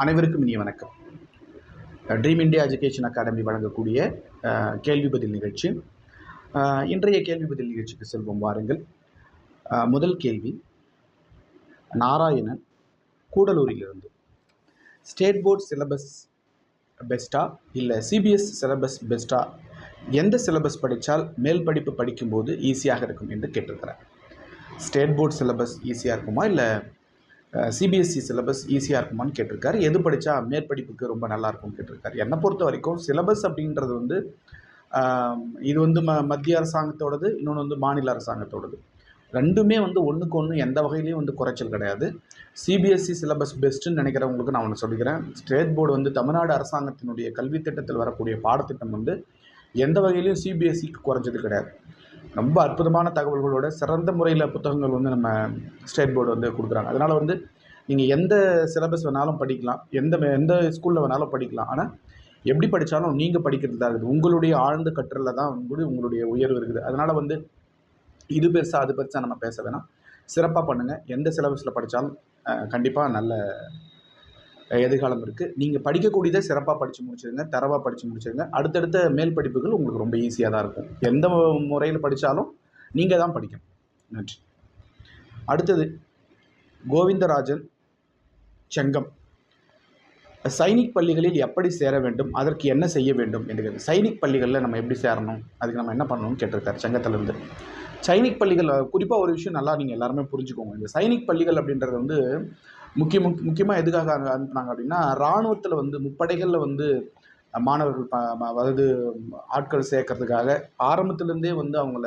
அனைவருக்கும் இனிய வணக்கம். ட்ரீம் இண்டியா எஜுகேஷன் அகாடமி வழங்கக்கூடிய கேள்வி பதில் நிகழ்ச்சி. இன்றைய கேள்வி பதில் நிகழ்ச்சிக்கு செல்வோம் வாருங்கள். முதல் கேள்வி நாராயணன் கூடலூரிலிருந்து ஸ்டேட் போர்ட் சிலபஸ் பெஸ்ட்டா இல்லை சிபிஎஸ் சிலபஸ் பெஸ்ட்டா எந்த சிலபஸ் படித்தால் மேல் படிப்பு படிக்கும்போது ஈஸியாக இருக்கும் என்று கேட்டிருக்கிறார். ஸ்டேட் போர்ட் சிலபஸ் ஈஸியாக இருக்குமா இல்லை சிபிஎஸ்சி சிலபஸ் ஈஸியாக இருக்குமான்னு கேட்டிருக்காரு. எது படித்தா மேற்படிப்புக்கு ரொம்ப நல்லா இருக்கும்னு கேட்டிருக்காரு. என்னை பொறுத்த வரைக்கும் சிலபஸ் அப்படின்றது வந்து இது வந்து ம மத்திய அரசாங்கத்தோடது இன்னொன்று வந்து மாநில அரசாங்கத்தோடது. ரெண்டுமே வந்து ஒன்றுக்கு ஒன்று எந்த வகையிலையும் வந்து குறைச்சல் கிடையாது. சிபிஎஸ்சி சிலபஸ் பெஸ்ட்டுன்னு நினைக்கிறவங்களுக்கு நான் ஒன்று சொல்லிக்கிறேன். ஸ்டேட் போர்டு வந்து தமிழ்நாடு அரசாங்கத்தினுடைய கல்வி திட்டத்தில் வரக்கூடிய பாடத்திட்டம் வந்து எந்த வகையிலையும் சிபிஎஸ்சிக்கு குறைஞ்சது கிடையாது. ரொம்ப அற்புதமான தகவல்களோட சிறந்த முறையில் புத்தகங்கள் வந்து நம்ம ஸ்டேட் போர்டு வந்து கொடுக்குறாங்க. அதனால் வந்து நீங்கள் எந்த சிலபஸ் வேணாலும் படிக்கலாம். எந்த எந்த ஸ்கூலில் வேணாலும் படிக்கலாம். ஆனால் எப்படி படித்தாலும் நீங்கள் படிக்கிறது தான் இருக்குது. உங்களுடைய ஆழ்ந்த கற்றலில் தான் வந்து உங்களுடைய உயர்வு இருக்குது. அதனால் வந்து இது பெருசாக அது பெருசாக நம்ம பேச வேணாம். சிறப்பாக பண்ணுங்கள் எந்த சிலபஸில் படித்தாலும் கண்டிப்பாக நல்ல எதிர்காலம் இருக்குது நீங்கள் படிக்கக்கூடியதை சிறப்பாக படித்து முடிச்சிருங்க தரவாக படித்து முடிச்சிருங்க. அடுத்தடுத்த மேல் படிப்புகள் உங்களுக்கு ரொம்ப ஈஸியாக தான் இருக்கும். எந்த முறையில் படித்தாலும் நீங்கள் தான் படிக்கணும். நன்றி. அடுத்தது கோவிந்தராஜன் செங்கம். சைனிக் பள்ளிகளில் எப்படி சேர வேண்டும் அதற்கு என்ன செய்ய வேண்டும் என்று சைனிக் பள்ளிகளில் நம்ம எப்படி சேரணும் அதுக்கு நம்ம என்ன பண்ணணும்னு கேட்டிருக்காரு செங்கத்திலேருந்து. சைனிக் பள்ளிகள் குறிப்பாக ஒரு விஷயம் நல்லா நீங்கள் எல்லாருமே புரிஞ்சுக்கோங்க. இந்த சைனிக் பள்ளிகள் அப்படின்றது வந்து முக்கிய முக் முக்கியமாக எதுக்காக அங்கே அனுப்புனாங்க அப்படின்னா இராணுவத்தில் வந்து முப்படைகளில் வந்து மாணவர்கள் ப அதாவது ஆட்கள் சேர்க்கறதுக்காக ஆரம்பத்துலேருந்தே வந்து அவங்கள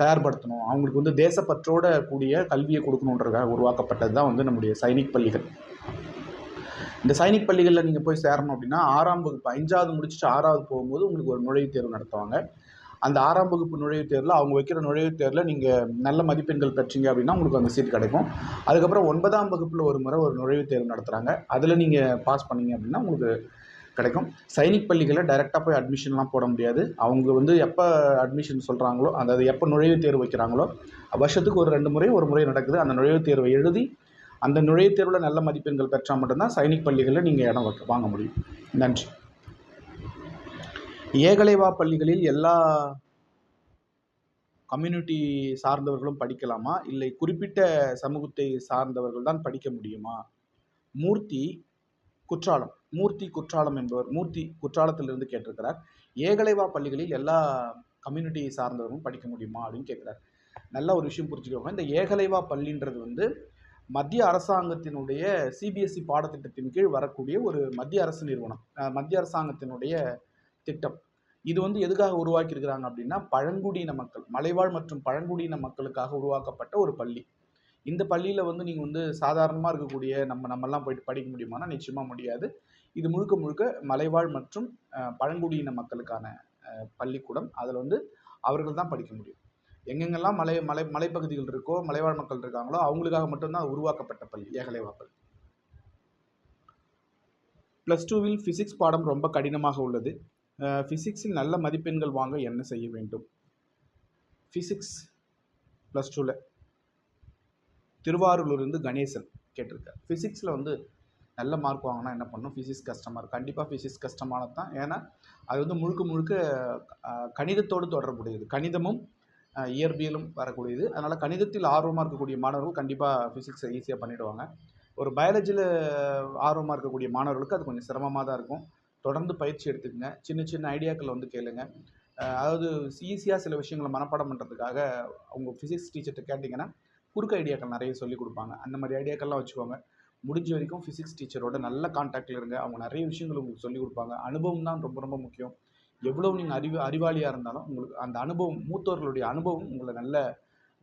தயார்படுத்தணும். அவங்களுக்கு வந்து தேசப்பற்றோட கூடிய கல்வியை கொடுக்கணுன்றதுக்காக உருவாக்கப்பட்டது தான் வந்து நம்முடைய சைனிக் பள்ளிகள். இந்த சைனிக் பள்ளிகளில் நீங்கள் போய் சேரணும் அப்படின்னா ஆறாம் வகுப்பு ஐந்தாவது முடிச்சுட்டு ஆறாவது போகும்போது உங்களுக்கு ஒரு நுழைவுத் தேர்வு நடத்துவாங்க. அந்த ஆறாம் வகுப்பு நுழைவுத் தேர்வில் அவங்க வைக்கிற நுழைவுத் தேர்வில் நீங்கள் நல்ல மதிப்பெண்கள் பெற்றீங்க அப்படின்னா உங்களுக்கு அந்த சீட் கிடைக்கும். அதுக்கப்புறம் ஒன்பதாம் வகுப்பில் ஒரு முறை ஒரு நுழைவுத் தேர்வு நடத்துகிறாங்க அதில் நீங்கள் பாஸ் பண்ணீங்க அப்படின்னா உங்களுக்கு கிடைக்கும். சைனிக் பள்ளிகளில் டைரெக்டாக போய் அட்மிஷன்லாம் போட முடியாது. அவங்க வந்து எப்போ அட்மிஷன் சொல்கிறாங்களோ அதாவது எப்போ நுழைவுத் தேர்வு வைக்கிறாங்களோ வருஷத்துக்கு ஒரு ரெண்டு முறை ஒரு முறை நடக்குது. அந்த நுழைவுத் தேர்வை எழுதி அந்த நுழைவுத் தேர்வில் நல்ல மதிப்பெண்கள் பெற்றால் மட்டும்தான் சைனிக் பள்ளிகளில் நீங்கள் இடம் வாங்க முடியும். நன்றி. ஏகலைவா பள்ளிகளில் எல்லா கம்யூனிட்டி சார்ந்தவர்களும் படிக்கலாமா? இல்லை குறிப்பிட்ட சமூகத்தை சார்ந்தவர்கள் தான் படிக்க முடியுமா? மூர்த்தி குற்றாலம் மூர்த்தி குற்றாலம் என்பவர் மூர்த்தி குற்றாலத்திலிருந்து கேட்டிருக்கிறார். ஏகலைவா பள்ளிகளில் எல்லா கம்யூனிட்டியை சார்ந்தவர்களும் படிக்க முடியுமா அப்படின்னு கேட்குறார். நல்ல ஒரு விஷயம் புரிஞ்சுக்கோங்க. இந்த ஏகலைவா பள்ளின்றது வந்து மத்திய அரசாங்கத்தினுடைய சிபிஎஸ்சி பாடத்திட்டத்தின் கீழ் வரக்கூடிய ஒரு மத்திய அரசு நிறுவனம். மத்திய அரசாங்கத்தினுடைய திட்டம். இது வந்து எதுக்காக உருவாக்கியிருக்கிறாங்க அப்படின்னா பழங்குடியின மக்கள் மலைவாழ் மற்றும் பழங்குடியின மக்களுக்காக உருவாக்கப்பட்ட ஒரு பள்ளி. இந்த பள்ளியில் வந்து நீங்கள் வந்து சாதாரணமாக இருக்கக்கூடிய நம்ம நம்மெல்லாம் போயிட்டு படிக்க முடியுமானா நிச்சயமாக முடியாது. இது முழுக்க முழுக்க மலைவாழ் மற்றும் பழங்குடியின மக்களுக்கான பள்ளிக்கூடம். அதில் வந்து அவர்கள் தான் படிக்க முடியும். எங்கெங்கெல்லாம் மலை மலை மலைப்பகுதிகள் இருக்கோ மலைவாழ் மக்கள் இருக்காங்களோ அவங்களுக்காக மட்டும்தான் உருவாக்கப்பட்ட பள்ளி ஏகலைவா பள்ளி ப்ளஸ் டூவில் ஃபிசிக்ஸ் பாடம் ரொம்ப கடினமாக உள்ளது. ஃபிசிக்ஸில் நல்ல மதிப்பெண்கள் வாங்க என்ன செய்ய வேண்டும்? ஃபிசிக்ஸ் ப்ளஸ் டூவில் திருவாரூர்லேருந்து கணேசன் கேட்டிருக்கார். ஃபிசிக்ஸில் வந்து நல்ல மார்க் வாங்கினா என்ன பண்ணணும் ஃபிசிக்ஸ் கஷ்டமாக இருக்கும் கண்டிப்பாக ஃபிசிக்ஸ் கஷ்டமானது தான். ஏன்னா அது வந்து முழுக்க முழுக்க கணிதத்தோடு தொடர்புடையது. கணிதமும் இயற்பியலும் வரக்கூடியது. அதனால் கணிதத்தில் ஆர்வமாக இருக்கக்கூடிய மாணவர்கள் கண்டிப்பாக ஃபிசிக்ஸை ஈஸியாக பண்ணிவிடுவாங்க ஒரு பயாலஜியில் ஆர்வமாக இருக்கக்கூடிய மாணவர்களுக்கு அது கொஞ்சம் சிரமமாக தான் இருக்கும். தொடர்ந்து பயிற்சி எடுத்துக்கங்க. சின்ன சின்ன ஐடியாக்களை வந்து கேளுங்க. அதாவது ஈஸியாக சில விஷயங்களை மனப்பாடம் பண்ணுறதுக்காக அவங்க ஃபிசிக்ஸ் டீச்சர்கிட்ட கேட்டிங்கன்னா குறுக்கு ஐடியாக்கள் நிறைய சொல்லி கொடுப்பாங்க. அந்த மாதிரி ஐடியாக்கள்லாம் வச்சுக்கோங்க. முடிஞ்ச வரைக்கும் ஃபிசிக்ஸ் டீச்சரோட நல்ல காண்டாக்டில் இருங்க. அவங்க நிறைய விஷயங்கள் உங்களுக்கு சொல்லிக் கொடுப்பாங்க. அனுபவம் தான் ரொம்ப ரொம்ப முக்கியம். எவ்வளோ நீங்கள் அறிவு அறிவாளியாக இருந்தாலும் உங்களுக்கு அந்த அனுபவம் மூத்தவர்களுடைய அனுபவம் உங்களை நல்ல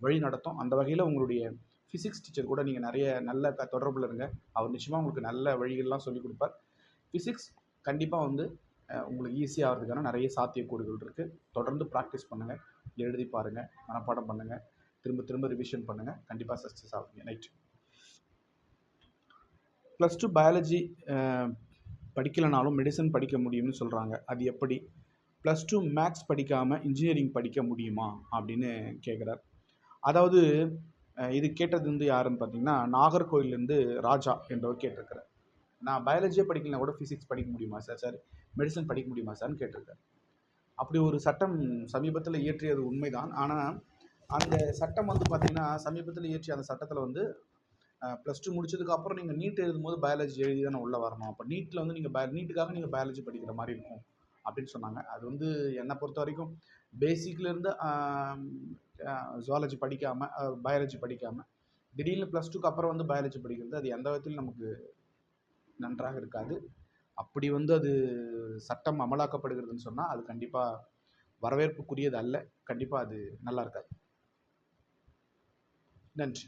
வழி நடத்தும். அந்த வகையில் உங்களுடைய ஃபிசிக்ஸ் டீச்சர் கூட நீங்கள் நிறைய நல்ல தொடர்பில் இருங்க. அவர் நிச்சயமாக உங்களுக்கு நல்ல வழிகள்லாம் சொல்லிக் கொடுப்பார். ஃபிசிக்ஸ் கண்டிப்பாக வந்து உங்களுக்கு ஈஸியாக ஆகிறதுக்கான நிறைய சாத்தியக்கூறுகள் இருக்குது தொடர்ந்து ப்ராக்டிஸ் பண்ணுங்கள் எழுதி பாருங்கள் மனப்பாடம் பண்ணுங்கள் திரும்ப திரும்ப ரிவிஷன் பண்ணுங்கள் கண்டிப்பாக சக்ஸஸ் ஆகுங்க. நைட் ப்ளஸ் டூ பயாலஜி படிக்கலைனாலும் மெடிசன் படிக்க முடியும்னு சொல்கிறாங்க அது எப்படி? ப்ளஸ் டூ மேக்ஸ் படிக்காமல் இன்ஜினியரிங் படிக்க முடியுமா? அப்படின்னு கேட்குறார் அதாவது இது கேட்டது வந்து யாருன்னு பார்த்தீங்கன்னா நாகர்கோயிலேருந்து ராஜா என்றவர் கேட்டிருக்கிறார். நான் பயாலஜியே படிக்கலனா கூட ஃபிசிக்ஸ் படிக்க முடியுமா சார் சார் மெடிசன் படிக்க முடியுமா சார்னு கேட்டிருக்காரு. அப்படி ஒரு சட்டம் சமீபத்தில் இயற்றியது உண்மைதான். ஆனால் அந்த சட்டம் வந்து பார்த்திங்கன்னா சமீபத்தில் இயற்றிய அந்த சட்டத்தில் வந்து ப்ளஸ் டூ முடிச்சதுக்கப்புறம் நீங்கள் நீட் எழுதும்போது பயாலஜி எழுதி தானே உள்ளே வரணும். அப்போ நீட்டில் வந்து நீங்கள் பய நீட்டுக்காக நீங்கள் பயாலஜி படிக்கிற மாதிரி இருக்கும் அப்படின்னு சொன்னாங்க. அது வந்து என்னை பொறுத்த வரைக்கும் பேசிக்லேருந்து ஜுவாலஜி படிக்காமல் பயாலஜி படிக்காமல் திடீர்னு ப்ளஸ் டூக்கு அப்புறம் வந்து பயாலஜி படிக்கிறது அது எந்த விதத்துலையும் நமக்கு நன்றாக இருக்காது. அப்படி வந்து அது சட்டம் அமலாக்கப்படுகிறதுன்னு சொன்னால் அது கண்டிப்பாக வரவேற்புக்குரியது அல்ல கண்டிப்பாக அது நல்லா இருக்காது. நன்றி.